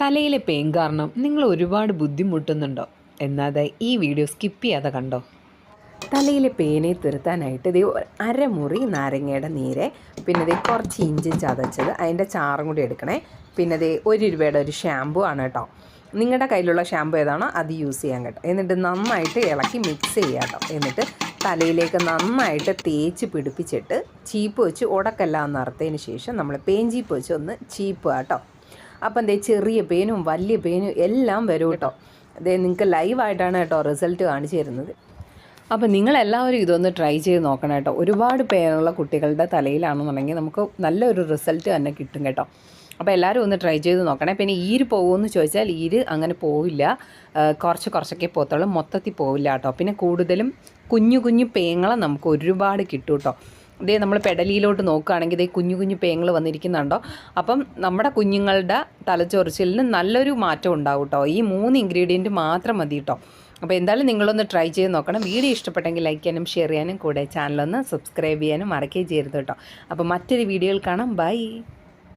തലയിലെ പെയിൻ കാരണം നിങ്ങൾ ഒരുപാട് ബുദ്ധിമുട്ടുന്നുണ്ടോ? എന്നാതെ ഈ വീഡിയോ സ്കിപ്പ് ചെയ്യാതെ കണ്ടോ? തലയിലെ പേനെ തീർത്താനായിട്ട് ഇത് അരമുറി നാരങ്ങയുടെ നീര് പിന്നെ ഇത് കുറച്ച് ഇഞ്ചി ചതച്ചത് അതിന്റെ ചാറും കൂടി എടുക്കണേ. പിന്നെ ഇത് ഒരു രൂപയുടെ ഒരു ഷാമ്പു ആണ് കേട്ടോ. നിങ്ങളുടെ കയ്യിലുള്ള ഷാമ്പു ഏതാണോ അത് യൂസ് ചെയ്യാൻ കേട്ടോ. എന്നിട്ട് നന്നായിട്ട് ഇളക്കി മിക്സ് ചെയ്യാം കേട്ടോ. എന്നിട്ട് തലയിലേക്ക് നന്നായിട്ട് തേച്ച് പിടിപ്പിച്ചിട്ട് ചീപ്പ് വെച്ച് ഉടക്കല്ല നിറത്തതിന് ശേഷം നമ്മൾ പേൻ ചീപ്പ് വെച്ച് ഒന്ന് ചീപ്പ് കേട്ടോ അപ്പം എന്തേ ചെറിയ പേനും വലിയ പേനും എല്ലാം വരും കേട്ടോ. അതേ നിങ്ങൾക്ക് ലൈവായിട്ടാണ് കേട്ടോ റിസൾട്ട് കാണിച്ചു തരുന്നത്. അപ്പോൾ നിങ്ങളെല്ലാവരും ഇതൊന്ന് ട്രൈ ചെയ്ത് നോക്കണം കേട്ടോ. ഒരുപാട് പേരുള്ള കുട്ടികളുടെ തലയിലാണെന്നുണ്ടെങ്കിൽ നമുക്ക് നല്ലൊരു റിസൾട്ട് തന്നെ കിട്ടും കേട്ടോ. അപ്പോൾ എല്ലാവരും ഒന്ന് ട്രൈ ചെയ്ത് നോക്കണേ. പിന്നെ ഈര് പോകുമെന്ന് ചോദിച്ചാൽ ഈര് അങ്ങനെ പോവില്ല. കുറച്ച് കുറച്ചൊക്കെ പോകത്തുള്ളൂ. മൊത്തത്തിൽ പോവില്ല കേട്ടോ. പിന്നെ കൂടുതലും കുഞ്ഞു കുഞ്ഞു പേങ്ങളെ നമുക്ക് ഒരുപാട് കിട്ടും കേട്ടോ. ഇതേ നമ്മൾ പെടലിയിലോട്ട് നോക്കുകയാണെങ്കിൽ ഇതേ കുഞ്ഞു കുഞ്ഞു പേങ്ങൾ വന്നിരിക്കുന്നുണ്ടോ? അപ്പം നമ്മുടെ കുഞ്ഞുങ്ങളുടെ തലച്ചൊറിച്ചിലിന് നല്ലൊരു മാറ്റം ഉണ്ടാവും കേട്ടോ ഈ മൂന്ന് ഇൻഗ്രീഡിയന്റ് മാത്രം മതി കേട്ടോ അപ്പോൾ എന്തായാലും നിങ്ങളൊന്ന് ട്രൈ ചെയ്ത് നോക്കണം. വീഡിയോ ഇഷ്ടപ്പെട്ടെങ്കിൽ ലൈക്ക് ചെയ്യാനും ഷെയർ ചെയ്യാനും കൂടെ ചാനലൊന്ന് സബ്സ്ക്രൈബ് ചെയ്യാനും മറക്കുകയും ചെയ്യരുത് കേട്ടോ അപ്പോൾ മറ്റൊരു വീഡിയോയിൽ കാണാം. ബൈ